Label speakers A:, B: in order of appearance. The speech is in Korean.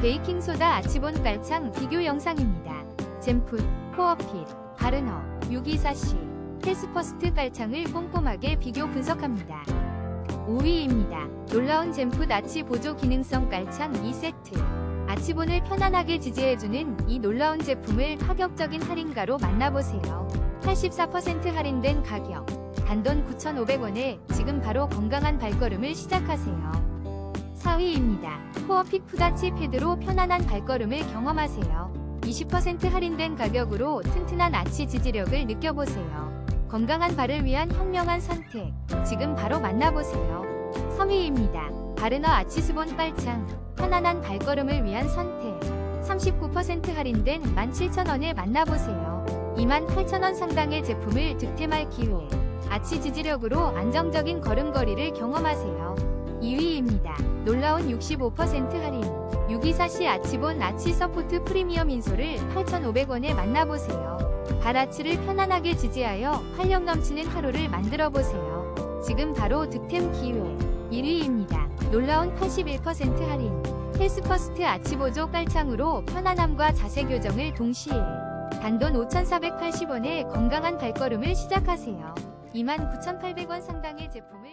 A: 베이킹소다 아치본 깔창 비교 영상입니다. 젠풋, 코어핏, 바르너, 624C, 헬스퍼스트 깔창을 꼼꼼하게 비교 분석합니다. 5위입니다. 놀라운 젠풋 아치 보조 기능성 깔창 2세트. 아치본을 편안하게 지지해주는 이 놀라운 제품을 파격적인 할인가로 만나보세요. 84% 할인된 가격. 단돈 9,500원에 지금 바로 건강한 발걸음을 시작하세요. 4위입니다. 코어핏 푸다치 패드로 편안한 발걸음을 경험하세요. 20% 할인된 가격으로 튼튼한 아치 지지력을 느껴보세요. 건강한 발을 위한 현명한 선택. 지금 바로 만나보세요. 3위입니다. 바르너 아치 수본 빨창. 편안한 발걸음을 위한 선택. 39% 할인된 17,000원에 만나보세요. 28,000원 상당의 제품을 득템할 기회. 아치 지지력으로 안정적인 걸음걸이를 경험하세요. 2위입니다. 놀라운 65% 할인. 624C 아치본 아치 서포트 프리미엄 인솔을 8,500원에 만나보세요. 발아치를 편안하게 지지하여 활력 넘치는 하루를 만들어 보세요. 지금 바로 득템 기회. 1위입니다. 놀라운 81% 할인. 헬스퍼스트 아치보조 깔창으로 편안함과 자세 교정을 동시에 단돈 5,480원에 건강한 발걸음을 시작하세요. 29,800원 상당의 제품을